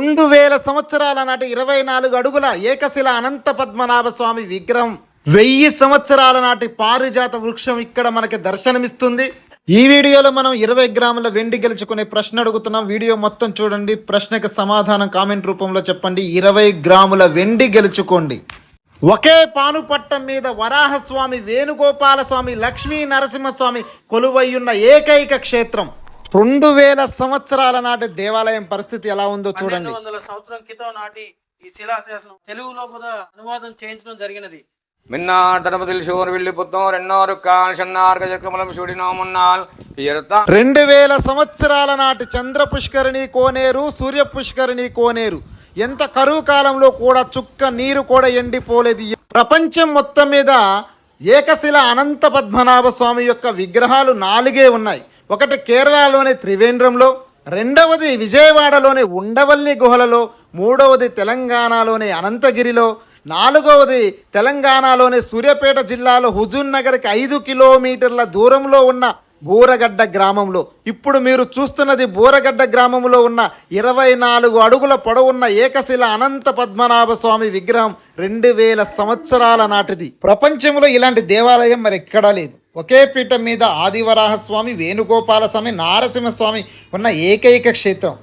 రెండు వేల సంవత్సరాల నాటి ఇరవై నాలుగు అడుగుల ఏకశిల అనంత పద్మనాభ స్వామి విగ్రహం. వెయ్యి సంవత్సరాల నాటి పారిజాత వృక్షం ఇక్కడ మనకి దర్శనమిస్తుంది. ఈ వీడియోలో మనం ఇరవై గ్రాముల వెండి గెలుచుకునే ప్రశ్న అడుగుతున్నాం. వీడియో మొత్తం చూడండి. ప్రశ్నకు సమాధానం కామెంట్ రూపంలో చెప్పండి. ఇరవై గ్రాముల వెండి గెలుచుకోండి. ఒకే పానుపట్టం మీద వరాహస్వామి వేణుగోపాల స్వామి లక్ష్మీ నరసింహస్వామి కొలువయ్యున్న ఏకైక క్షేత్రం. రెండు వేల సంవత్సరాల నాటి దేవాలయం పరిస్థితి ఎలా ఉందో చూడండి. వందల సంవత్సరం క్రితం నాటి ఈ శిలాశాసనం తెలుగులో కూడా అనువాదం చేయించడం జరిగినది. రెండు వేల సంవత్సరాల నాటి చంద్ర పుష్కరిణి కోనేరు సూర్య పుష్కరిణి కోనేరు. ఎంత కరువు కాలంలో కూడా చుక్క నీరు కూడా ఎండిపోలేదు. ప్రపంచం మొత్తం మీద ఏకశిల అనంత పద్మనాభ స్వామి యొక్క విగ్రహాలు నాలుగే ఉన్నాయి. ఒకటి కేరళలోని త్రివేంద్రంలో రెండవది విజయవాడలోని ఉండవల్లి గుహలలో మూడవది తెలంగాణలోని అనంతగిరిలో నాలుగవది తెలంగాణలోని సూర్యాపేట జిల్లాలో హుజూర్ నగర్కి ఐదు కిలోమీటర్ల దూరంలో ఉన్న బూరగడ్డ గ్రామంలో. ఇప్పుడు మీరు చూస్తున్నది బూరగడ్డ గ్రామంలో ఉన్న ఇరవై నాలుగు అడుగుల పొడవున్న ఏకశిల అనంత పద్మనాభ స్వామి విగ్రహం రెండు వేల సంవత్సరాల నాటిది. ప్రపంచంలో ఇలాంటి దేవాలయం మరి ఎక్కడా లేదు. ఒకే పీఠం మీద ఆదివరాహస్వామి వేణుగోపాలస్వామి నారసింహస్వామి ఉన్న ఏకైక క్షేత్రం.